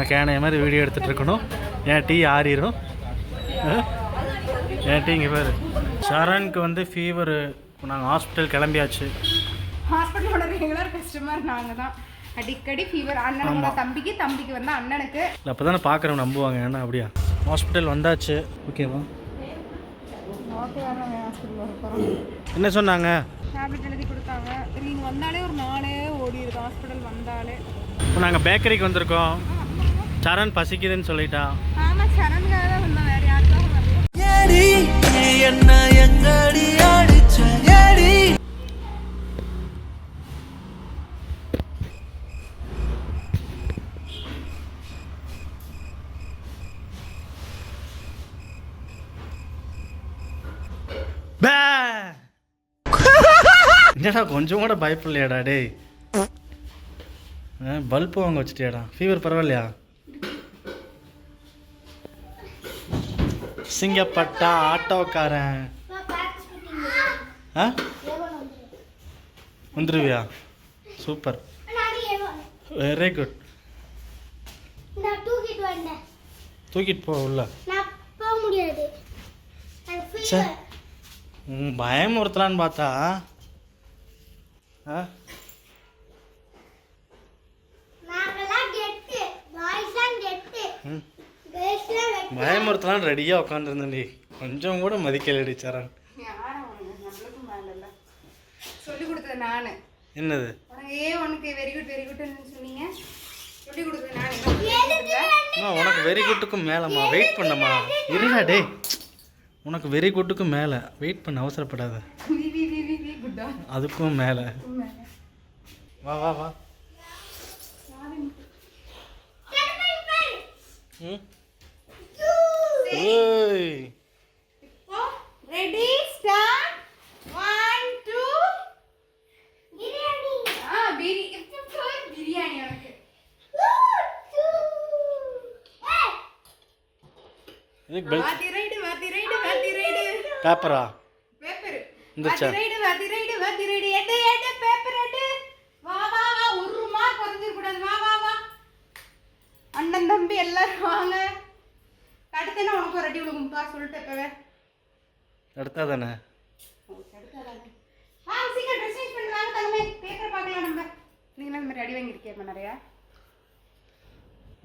நான் கேனைய மாதிரி வீடியோ எடுத்துகிட்டு இருக்கணும். என் டீ ஆறிடும் என் டீ இங்கே பேர். சரணுக்கு வந்து ஃபீவர் நாங்கள் ஹாஸ்பிட்டல் கிளம்பியாச்சு. ஹாஸ்பிட்டலோட ரெகுலர் கஸ்டமர் நாங்க தான் அடிக்கடி ஃபீவர் அண்ணனோட தம்பிக்கு தம்பிக்கு வந்து அண்ணனுக்கு. இல்லை அப்போ தானே நம்புவாங்க. ஏன்னா அப்படியா? ஹாஸ்பிட்டல் வந்தாச்சு. ஓகேவா என்ன சொன்னாங்க? டேப்லெட் எழுதி கொடுத்தாங்க. நீங்க வந்தாலே ஒரு நாளே ஓடிடுது ஹாஸ்பிட்டல் வந்தாலே. இப்போ நாங்கள் பேக்கரிக்கு வந்திருக்கோம். சரண் பசிக்குதுன்னு சொல்லிட்டான் ஆமா சரணுக்காக தான் வந்தோம் வேற யாருக்காக வரல ஏடி நீ என்ன எங்கடி அடிச்ச? ஏடி? பே. என்னடா கொஞ்சம் கூட பயப்படலையாடா டேய். பல்பு வாங்க வச்சுட்டியாடா. ஃபீவர் பரவாயில்லையா? சிங்கப்பட்டா ஆட்டோக்காரன். ஆ? வந்துருவியா? சூப்பர். வெரி குட் தூக்கிட்டு போ உள்ள. ம், பயமுறுத்தலான்னு பார்த்தா. ஆ? ம். பயமுறுத்தலாம் ரெடியாக உட்காந்துருந்தேன்டி கொஞ்சம் கூட மதிக்கலடி சரண். சொல்லி கொடுத்தது நானு. என்னது? ஏ உனக்கு வெரி குட் வெரி குட்னு சொன்னீங்க. சொல்லி கொடுத்தது நானு. என்ன சொல்லி கொடுத்தீங்க? அம்மா உனக்கு வெரி குட்டுக்கும் மேலம்மா. வெயிட் பண்ணம்மா. இருடா டேய். உனக்கு வெரி குட்டுக்கும் மேலே. வெயிட் பண்ண அவசரப்படாத. அதுக்கும் மேலே. வா வா வா. ம்? Ready start one two biryani ஆ பிரி இப்போ பிரியாணி இதுக்கு பெல் வாத்தி ரைடு வாத்தி ரைடு வாத்தி ரைடு. பேப்பரா பேப்பர்? வாத்தி ரைடு வாத்தி ரைடு வாத்தி ரைடு. எடு எடு பேப்பர் எடு. வா வா வா ஒரு மார்க் கூடாது வா வா வா. அண்ணன் தம்பி எல்லாரும் வாங்க. அடுத்தேன்னா உனக்கு ஒரு அடி விழுகும்பா சொல்லிட்டு இப்பவே. எடுத்தா தானே வாங்க சீக்கிரம் ட்ரெஸ் சேஞ்ச் பண்ணி வாங்க தங்கமே. பேப்பர் பார்க்கலாம் நம்ம. நீங்க இந்த மாதிரி அடி வாங்கியிருக்கேன் நிறையா?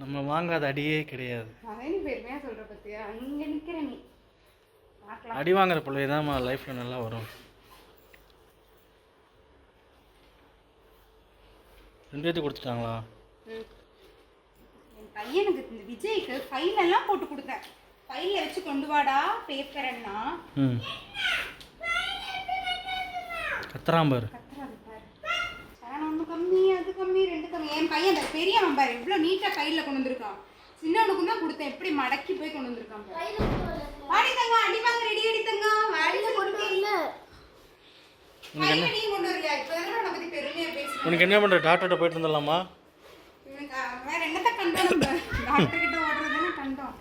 நம்ம வாங்காத அடியே கிடையாது. அதே நீ பெருமையா சொல்ற பத்தியா? அங்க நிக்கிற நீ. பார்க்கலாம். அடி வாங்குற பிள்ளை தான்மா லைஃப்பில் நல்லா வரும். ரெண்டு பேர்த்து கொடுத்துட்டாங்களா? ம். பையனுக்கு இந்த விஜய்க்கு ஃபைல் எல்லாம் போட்டு கொடுத்தேன் ஃபைலில் வச்சு கொண்டு வாடா பேப்பர்னா ம். கத்துறான் பாரு. சரணம் ஒன்று கம்மி அது கம்மி ரெண்டு கம்மி. என் பையன் அந்த பெரியவன் பாரு எவ்வளோ நீட்டாக கையில் கொண்டு வந்திருக்கான். சின்னவனுக்கும் தான் கொடுத்தேன் எப்படி மடக்கி போய் கொண்டு வந்திருக்கான் வாடி தங்க அடி வாங்க ரெடி அடி தங்க. பற்றி பெருமையாக பேசுகிறேன் உனக்கு என்ன? பண்ணுற டாக்டர்கிட்ட போயிட்டு வந்துடலாமா? வேற என்னத்த கண்டோம் டாக்டர் கிட்ட ஓடுறதுன்னு கண்டோம்.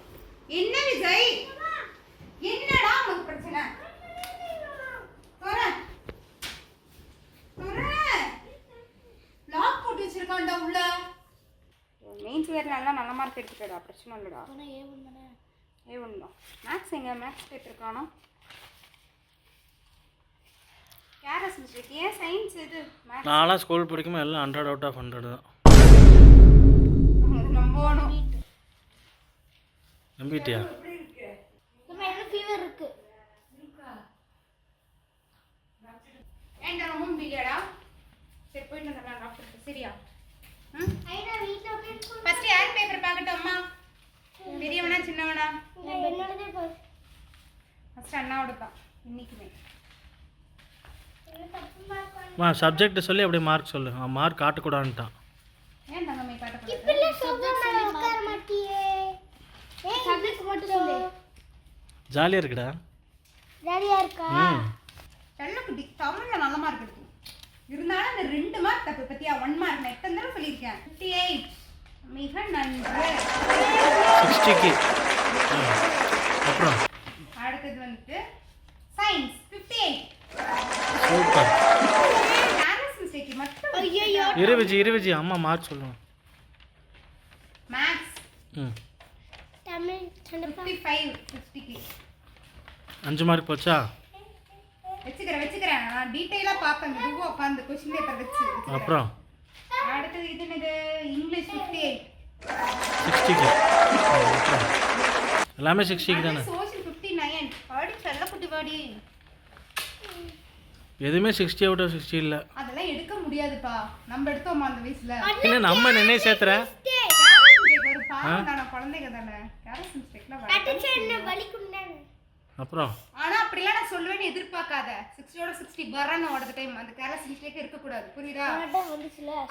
என்ன விஜய்? என்னடா உனக்கு பிரச்சனை? லாக் போட்டு வச்சிருக்கான்டா உள்ள. மெயின்ஸ் வேற நல்லா நல்ல மார்க் எடுத்துட்டடா பிரச்சனை இல்லடா. ஏ ஒன்று மேக்ஸ் எங்க? மேக்ஸ் காணோம் கேரஸ் மிஸ்டேக் ஏன் சயின்ஸ் இது மேக்ஸ் நான்லாம் ஸ்கூல் படிக்கும்போது எல்லாம் ஹண்ட்ரட் அவுட் ஆஃப் ஹண்ட்ரட் தான். நம்பணும் நம்பிட்டியா? இருக்கு? ஏன்டா ரொம்ப முடியலடா சரி போயிட்டு வந்துடலாம் டாக்டர் சரியா? ஃபர்ஸ்ட் யார் பேப்பர் பார்க்கட்டும்மா பெரியவனா சின்னவனா? ஃபர்ஸ்ட் அண்ணாவோட தான் இன்னைக்குமே. சப்ஜெக்ட் சொல்லி அப்படியே மார்க் சொல்லு. மார்க் காட்டக்கூடாதுன்ட்டான். ஏன் இப்படி சோஃபா மேல உட்கார மாட்டியே. ஏய் சப்ஜெக்ட் மட்டும் சொல்லு. ஜாலியாக இருக்குடா. ஜாலியா இருக்கா? செல்லக்குட்டி தமிழ்ல நல்ல மார்க் எடுக்கும் இருந்தாலும் அந்த ரெண்டு மார்க் தப்பு பத்தியா? ஒன் மார்க் நான் எத்தனை தடவை சொல்லியிருக்கேன்? ஃபிஃப்டி எயிட் மிக நன்று. சிக்ஸ்டிக்கு அப்புறம்? அடுத்தது வந்துட்டு science fifty eight super mistake மட்டும் ஐயோ இரு விஜி இரு விஜி அம்மா மார்க் சொல்லுவேன் மேக்ஸ் ம். தமிழ் கண்டிப்பா ஃபிஃப்டி ஃபைவ் ஃபிஃப்டிக்கு அஞ்சு மார்க் போச்சா? வச்சுக்கிறேன் வச்சுக்கிறேன். நான் டீட்டெயிலாக பார்ப்பேன். மெதுவாக உட்காந்து கொஸ்டின் பேப்பர் வச்சு. அப்புறம்? அடுத்தது இது என்னது? இங்கிலீஷ் ஃபிஃப்டி எயிட் சிக்ஸ்டிக்கு எல்லாமே சிக்ஸ்டிக்கு தானே? சோஷியல் ஃபிஃப்டி நைன் பாடி செல்ல குட்டி பாடி. எதுவுமே சிக்ஸ்டி அவுட் ஆஃப் சிக்ஸ்டி இல்லை. முடியாதுப்பா. நம்ம எடுத்தோமா அந்த வயசுல? என்ன நம்ம பாவம் தானே குழந்தைங்க தானே. அப்புறம்? ஆனா அப்படிலாம் நான் சொல்லுவேன்னு எதிர்பார்க்காத. சிக்ஸ்டியோட சிக்ஸ்டி வரணும் ஓடுற டைம் அந்த கேரஸ் மிஸ்டேக் இருக்கக்கூடாது. புரியுதா?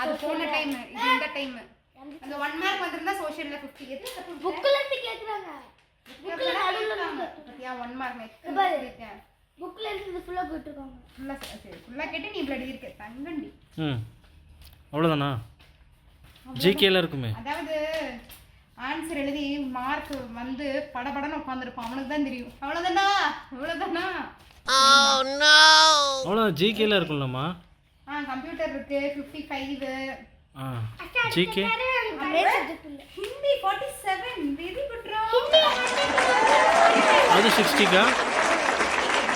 அது போன டைம் இது இந்த டைம் அந்த ஒன் மார்க் வந்திருந்தா சோஷியல்ல ஃபிஃப்டி எது தப்பு புக்ல இருந்து கேக்குறாங்க. புக்ல நடுவுல இருந்து. பத்தியா ஒன் மார்க் பாரு. இருக்கேன் புக்ல இருந்து ஃபுல்லா போயிட்டு இருக்காங்க ஃபுல்லா சரி ஃபுல்லா கேட்டு நீ இப்படி எழுதியிருக்க தங்கண்டி. ம். அவ்வளோதானா ஜிகேல இருக்குமே. அதாவது ஆன்சர் எழுதி மார்க் வந்து படபடன்னு உட்காந்துருப்பான் அவனுக்கு தான் தெரியும். அவ்வளோதானா அவ்வளோதானா அவ்வளோதான் ஜிகேல இருக்கும்லம்மா. ஆ கம்ப்யூட்டர் இருக்கு. ஃபிஃப்டி ஃபைவ் ஆ GK Hindi forty seven very good அது சிக்ஸ்டிக்கா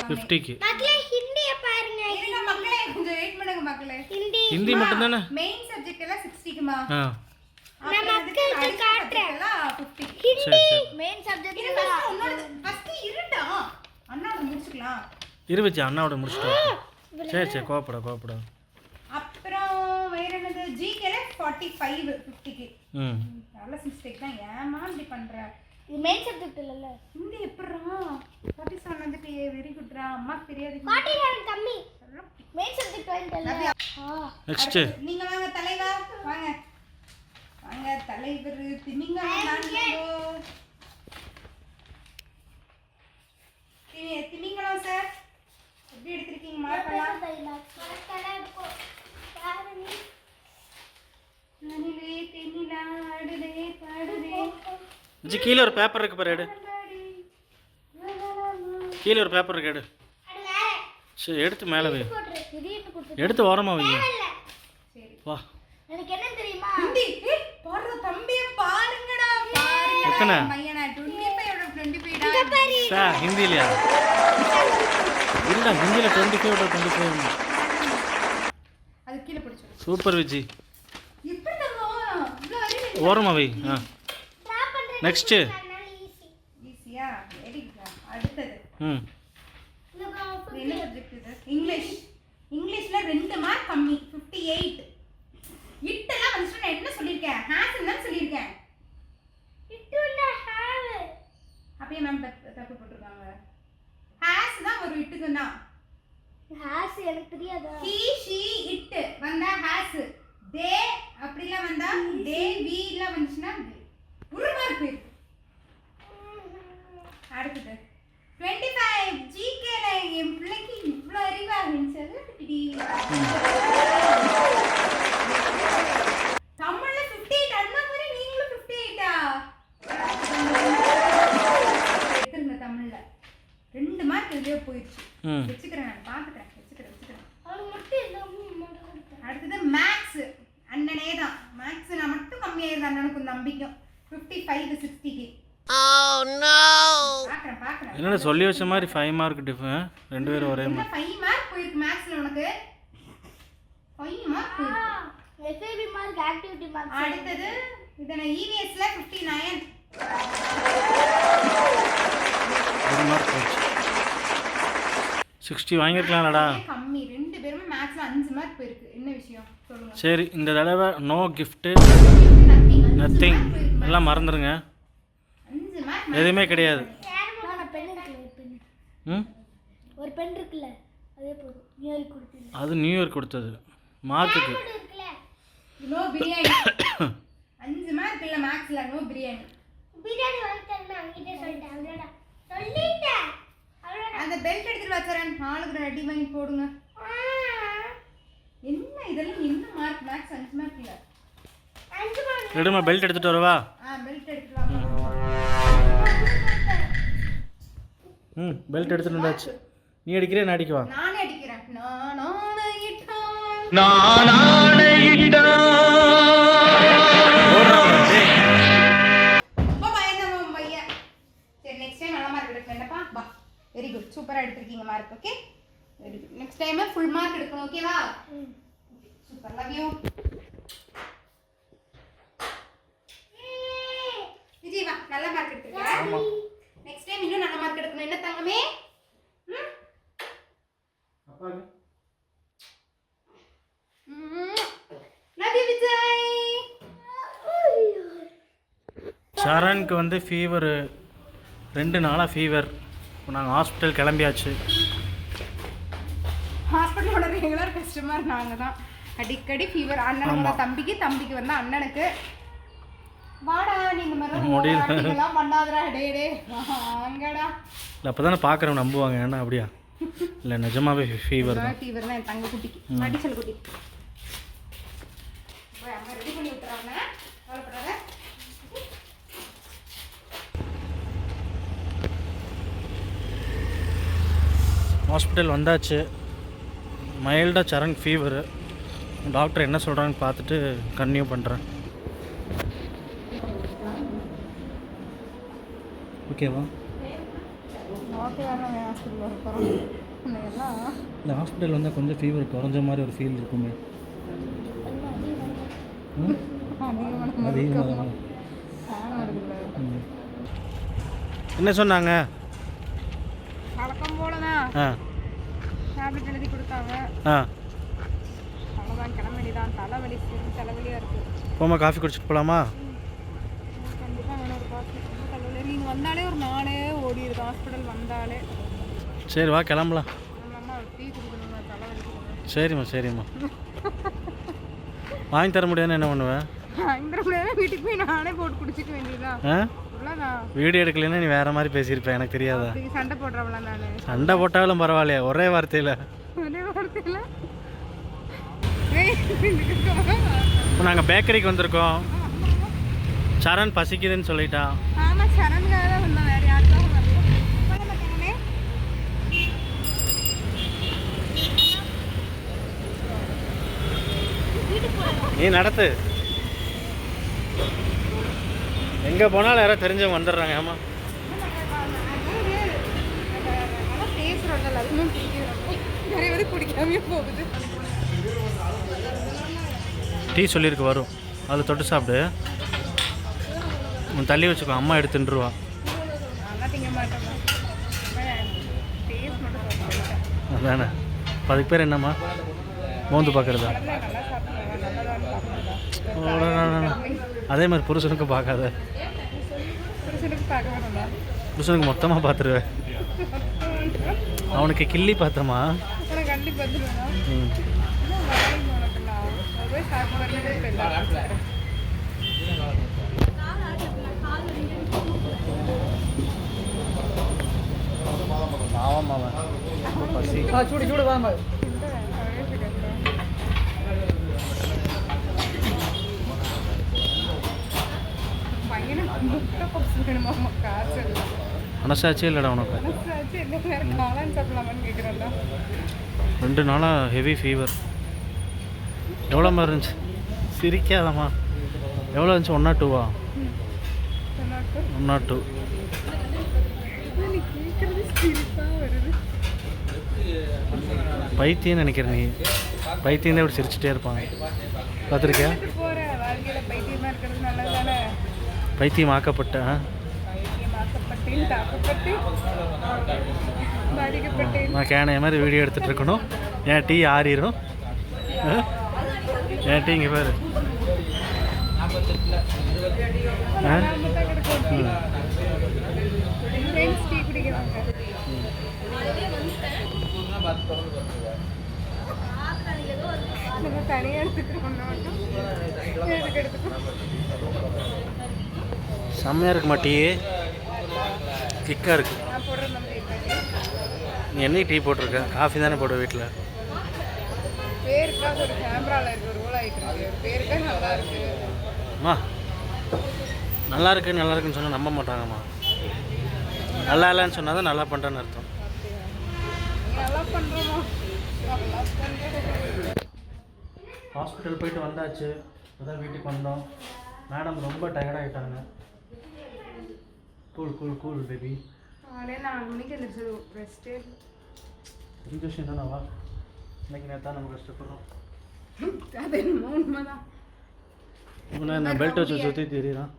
ஃபிஃப்டிக்கு மக்களே ஹிந்திய பாருங்க. இருங்க மக்களே கொஞ்சம் வெயிட் பண்ணுங்க மக்களே. ஹிந்தி. ஹிந்தி மட்டும்தானே? மெயின் சப்ஜெக்ட் எல்லாம் சிக்ஸ்டிக்குமா ஆ. நான் மக்களுக்கு மெயின் சப்ஜெக்ட் ஃபர்ஸ்ட் இருடா. அண்ணா முடிச்சுக்கலாம். இருபத்தி அண்ணாவோட முடிச்சுட்டு. சரி சரி கோவப்பட கோவப்பட அப்புறம் வேற என்னது? ஜிகேல ஃபார்ட்டி ஃபைவ் ஃபிஃப்டிக்கு ம். நல்ல மிஸ்டேக் தான். ஏமா இப்படி பண்ற? இது மெயின் சப்ஜெக்ட் இல்லல ஹிந்தி எப்படிரா ஃபார்ட்டி செவன் வந்துட்டு வெரி குட்ரா அம்மாக்கு தெரியாது. ஃபார்ட்டி செவன் கம்மி மெயின் சப்ஜெக்ட் வந்துட்டல ஆ. நெக்ஸ்ட்டு நீங்க வாங்க தலைவா. வாங்க. வாங்க தலைவர். திமிங்கலம் நான்கோ தி- திமிங்கலம் சார் எப்படி எடுத்திருக்கீங்க மார்க்கெல்லாம் நனிலே தென்னிலா ஆடுதே பாடுதே ஜி கீழே ஒரு பேப்பர் இருக்கு பாரு எடு. கீழே ஒரு பேப்பர் இருக்கு எடு. சரி எடுத்து மேலே வை. எடுத்து சரி வா. பாருங்கடா. எத்தனை? என் பையனா 25 ஓட 25 டா? சார் ஹிந்திலையா இல்லைடா ஹிந்தியில் டுவெண்ட்டி ஃபைவ் டுவெண்ட்டி ஃபைவ் அது கீழே பிடிச்சிரு. சூப்பர் விஜி. ஓரமாக வை. ஆ. நெக்ஸ்ட்டு ஈஸி ஈஸியா வெரி குட் அடுத்தது. ம். இங்கிலீஷ் இங்கிலீஷ்ல ரெண்டு மார்க் கம்மி. 58 எயிட் இட்டெல்லாம் வந்துச்சு நான் என்ன சொல்லியிருக்கேன்? ஹேஸ் தான் சொல்லியிருக்கேன். இட்டுல ஹேவ் அப்படியே மேம் தப்பு போட்டிருக்காங்க. ஹேஸ் தான் ஒரு இட்டுக்கு தான் ஹேஸ் எனக்கு தெரியாதா? ஹீ ஷீ இட் வந்தா ஹேஸ் தே அப்படிலாம் வந்தா தே வி எல்லாம் வந்துச்சுன்னா ஒரு மார்க் போயிருக்கு அடுத்தது டுவெண்ட்டி ஃபைவ் ஜிகேல என் பிள்ளைக்கு இவ்வளோ அறிவா இருந்துச்சு தமிழ்ல ஃபிஃப்டி எயிட் அண்ணா மாதிரி நீங்களும் ஃபிஃப்டி எயிட்டா எடுத்துருங்க தமிழ்ல. ரெண்டு மார்க் இதுலயே போயிடுச்சு. வச்சுக்கிறேன் நான் பார்த்துக்கிறேன் வச்சுக்கிறேன் வச்சுக்கிறேன். அடுத்தது மேக்ஸ் அண்ணனே தான். மேக்ஸ் நான் மட்டும் கம்மியாயிருந்தேன் அண்ணனுக்கு நம்பிக்கும். ஃபிஃப்டி ஃபைவ் சிக்ஸ்டிக்கு பார்க்குறேன் பார்க்குறேன் என்னடா சொல்லி வச்ச மாதிரி ஃபைவ் மார்க் டிஃபன் ரெண்டு பேரும் ஒரே மாதிரி ஃபைவ் மார்க் போயிருக்கு மேக்ஸ்ல உனக்கு? ஃபைவ் மார்க் போயிருக்கு. எஸ்ஐபி மார்க் ஆக்டிவிட்டி மார்க் அடுத்தது இதனை இவிஎஸ்ல ஃபிஃப்டி நைன் ஒரு மார்க் போச்சு. சிக்ஸ்டி வாங்கியிருக்கலாம்லடா. கம்மி ரெண்டு பேருமே மேக்ஸ்ல அஞ்சு மார்க் போயிருக்கு. என்ன விஷயம்? சொல்லுங்க. சரி இந்த தடவை நோ கிஃப்ட்டு நத்திங் நத்திங் எல்லாம் மறந்துடுங்க அஞ்சு மார்க் எதுவுமே கிடையாது. ம்? ஒரு பென் இருக்குல்ல அதே போதும் நியூ கொடுத்தீங்க அது நியூ இயர் கொடுத்தது. மார்க்குக்கு நோ பிரியாணி அஞ்சு மார்க் இல்ல மேக்ஸ்ல நோ பிரியாணி பிரியாணி வாங்கி தரணும் அங்கிட்டே சொல்லிட்டேன் அவ்வளோடா சொல்லிட்டேன் அவ்வளோடா அந்த பெல்ட் எடுத்துட்டு வச்சுறேன் நாளுக்கு ரெடி வாங்கி போடுங்க. ரெடுமா பெல்ட் எடுத்துகிட்டு வரவா? ம் பெல்ட் எடுத்துட்டு வந்தாச்சு. நீ அடிக்கிறியா நான் அடிக்கவா? நானே அடிக்கிறேன். நான் வெரி குட் சூப்பராக எடுத்திருக்கீங்க mark okay very good next time full mark எடுக்கணும் ஓகேவா சூப்பர் லவ் யூ நல்ல மார்க் எடுத்துருக்க. நெக்ஸ்ட் டைம் இன்னும் நல்ல மார்க் எடுக்கணும். என்ன தங்கமே? சரணுக்கு வந்து ஃபீவரு ரெண்டு நாளாக ஃபீவர் நாங்கள் ஹாஸ்பிட்டல் கிளம்பியாச்சு. ஹாஸ்பிட்டலோட ரெகுலர் கஸ்டமர் நாங்கள் தான். அடிக்கடி ஃபீவர் அண்ணனோட தம்பிக்கு தம்பிக்கு வந்து அண்ணனுக்கு வாடா நீ இந்த மாதிரி முடியல. ஓவராக்டிங்லாம் பண்ணாதடா. டே டே வாங்கடா இல்லை அப்போ தானே பார்க்குறவங்க நம்புவாங்க. ஏன்னா அப்படியா? இல்லை நிஜமாவே ஃபீவர் தான். ஃபீவர் தான் என் தங்க குட்டிக்கு. அடிச்சல் குட்டி. போய் அம்மா ரெடி பண்ணி விட்டுறாங்க. கவலைப்படாத. ஹாஸ்பிட்டல் வந்தாச்சு. மைல்டாக சரண் ஃபீவரு டாக்டர் என்ன சொல்கிறான்னு பார்த்துட்டு கன்டினியூ பண்ணுறேன் ஓகேவா? இந்த ஹாஸ்பிட்டல் வந்தால் கொஞ்சம் ஃபீவர் குறைஞ்ச மாதிரி ஒரு ஃபீல் இருக்குமே. என்ன சொன்னாங்க? வழக்கம் போல தான் ஆ. டேப்லெட் எழுதி கொடுத்தாங்க. ஆ. அவ்வளோதான் கிளம்பி தான் தலைவலி தலைவலியாக இருக்குது போமா காஃபி குடிச்சிட்டு போகலாமா கண்டிப்பாக வேணும் ஒரு காஃபி வந்தாலே ஒரு நாளே ஓடிடுது ஹாஸ்பிட்டல் வந்தாலே. சரி வா கிளம்பலாம். சரிம்மா சரிம்மா. வாங்கி தர முடியாதுன்னு என்ன பண்ணுவேன் இந்த நேரம் வீட்டுக்கு போய் நானே போட்டு குடிச்சிக்க வேண்டியதுதான். வீடியோ எடுக்கலைன்னா நீ வேற மாதிரி பேசியிருப்ப எனக்கு தெரியாதா? சண்டை போடுறவள நான். சண்டை போட்டாலும் பரவாயில்லையா ஒரே வார்த்தையில். ஒரே வார்த்தையில்? இப்போ நாங்கள் பேக்கரிக்கு வந்திருக்கோம். சரண் பசிக்குதுன்னு சொல்லிட்டான் ஆமாம் சரண்காக தான் வந்தோம் வேறு யாருக்காக நீ நடத்து. எங்கே போனாலும் யாரோ தெரிஞ்சவங்க வந்துடுறாங்க போகுது டீ சொல்லியிருக்கு வரும். அது தொட்டு சாப்பிடு. உன் தள்ளி வச்சுக்கோ அம்மா எடுத்துட்டுருவா அதானே? அதுக்கு பேர் என்னம்மா? மோந்து பார்க்குறதா அதே மாதிரி புருஷனுக்கு பார்க்காத. புருஷனுக்கு மொத்தமாக பார்த்துருவேன் அவனுக்கு கிள்ளி பார்த்தமா? ம் உனக்கு நான் ஒரு போய் சாப்பிட்டு ஆமாம் பசி பப்ஸ் வேணுமாம்மா காசு இல்லை மனசாச்சே இல்லைடா உனக்கு. ரெண்டு நாளாக ஹெவி ஃபீவர் எவ்வளோ மாதிரி இருந்துச்சு? சிரிக்காதம்மா. எவ்வளோ இருந்துச்சு? ஒன் நாட் டூவா ஒன் நாட் டூ பைத்தியம் நினைக்கிறேன் நீ. பைத்தியம் தான் இப்படி சிரிச்சுட்டே இருப்பாங்க. பார்த்துருக்கியா? பைத்தியம் ஆக்கப்பட்ட ஆ? நான் கேனைய மாதிரி வீடியோ எடுத்துகிட்டு இருக்கணும். என் டீ ஆறிடும் ஆ? என் டீ இங்கே பாரு. ஆ? நம்ம தனியாக எடுத்துக்கணும் செம்மையாக இருக்கு. மாட்டியே கிக்காக இருக்கு போடுற நீ என்னைக்கு டீ போட்டிருக்க? காஃபி தானே போடுவ வீட்டில் பேருக்காக ஒரு கேமராவில் இருக்க ரோல் ஆகிட்டு பேருக்காக நல்லா இருக்கு. அம்மா நல்லா இருக்கு நல்லா இருக்குன்னு சொன்னால் நம்ப மாட்டாங்கம்மா. நல்லா இல்லைன்னு சொன்னால் தான் நல்லா பண்ணுறேன்னு அர்த்தம். ஹாஸ்பிட்டல் போயிட்டு வந்தாச்சு. அதான் வீட்டுக்கு வந்தோம். மேடம் ரொம்ப டயர்டாகிட்டாங்க கூல் கூல் கூல் பேபி விஷயம் தானவா இன்னைக்கு நேரத்தான் நம்ம கஷ்டப்படுறோம் அது என்னமோ உண்மைதான். இவனை என்ன பெல்ட் வச்சு சுற்றி தெரியுறான்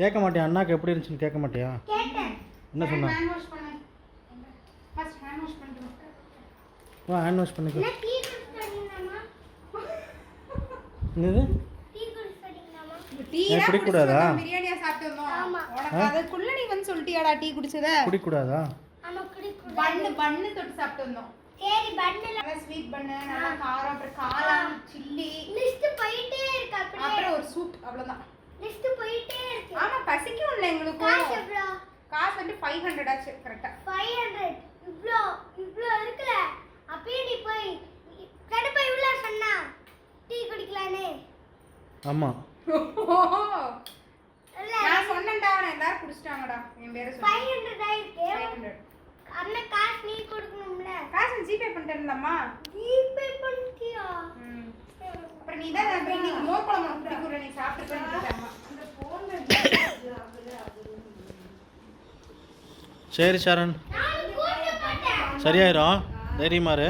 கேட்க மாட்டியா? அண்ணாக்கு எப்படி இருந்துச்சுன்னு கேட்க மாட்டியா? என்ன சொன்னா? வா. ஹேண்ட் வாஷ் பண்ணிக்கோ. என்னது? டீ குடிச்சிட்டீங்களாமா டீ ஏன் குடிக்கக்கூடாதா? பிரியாணியா சாப்பிட்டு வந்தோம். ஆமா. உனக்கு அதுக்குள்ள நீ வந்து சொல்லிட்டியாடா டீ குடிச்சத? குடிக்கூடாதா ஆமா குடிக்கூடாது பண்ணு பண்ணு தொட்டு சாப்பிட்டு வந்தோம். சரி பண்டில் நல்லா ஸ்வீட் பண்ணு நல்லா காரம் அப்புறம் காளான் சில்லி. லிஸ்ட் போயிட்டே இருக்கு அப்படியே. அப்புறம் ஒரு சூப் அவ்வளவுதான். லிஸ்ட் போயிட்டே இருக்கு. ஆமா பசிக்கும் இல்லை எங்களுக்கு. காசு எவ்வளோ? காசு வந்து ஃபைவ் ஹண்ட்ரட் ஆச்சு கரெக்டா ஃபைவ் ஹண்ட்ரட் இவ்வளோ இவ்வளோ இருக்குல்ல. அப்பயே நீ போய் கடுப்பா இவ்வளோ சொன்னா. டீ குடிக்கலான்னு. ஆமாம் இல்ல நான் சொன்னேன்டா அவனை எல்லாரும் குடிச்சிட்டாங்கடா. என் பேரை சொல்லி ஃபைவ் ஹண்ட்ரட் ஆயிருக்கு. ஃபைவ் ஹண்ட்ரட் அண்ணன் காசு நீ கொடுக்கணும்ல. காசு ஜிபே பண்ணிட்டு இருந்தம்மா ஜிபே பண்ணிட்டியா? அப்புறம் நீ தான் அப்புறம் இன்னைக்கு மோர் குழம்பு உனக்கு பிடிக்கும் நீ சாப்பிட்டு போயிட்டாமா சரி சரண். சரியாயிரும். தைரியமா இரு.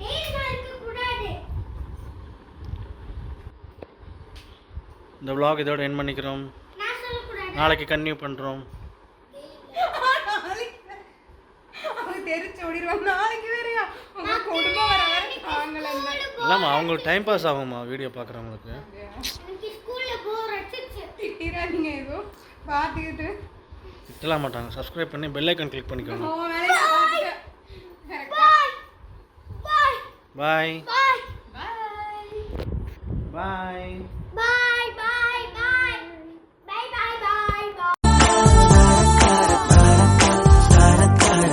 நேர்மா இருக்க கூடாது. இந்த vlog இதோட என் பண்ணிக்கிறோம். நான் சொல்லக்கூடாது நாளைக்கு கன்டினியூ பண்ணுறோம் அவங்க தெரிச்சு ஓடிடுவாங்க நாளைக்கு வேறையா? உங்க குடும்பம் வர இல்லாமல் அவங்களுக்கு டைம் பாஸ் ஆகுமா வீடியோ பார்க்குறவங்களுக்கு. திட்டலாம் மாட்டாங்க. சப்ஸ்கிரைப் பண்ணி பெல் ஐக்கன் கிளிக் பண்ணிக்கோங்க. பாய் பாய் பாய்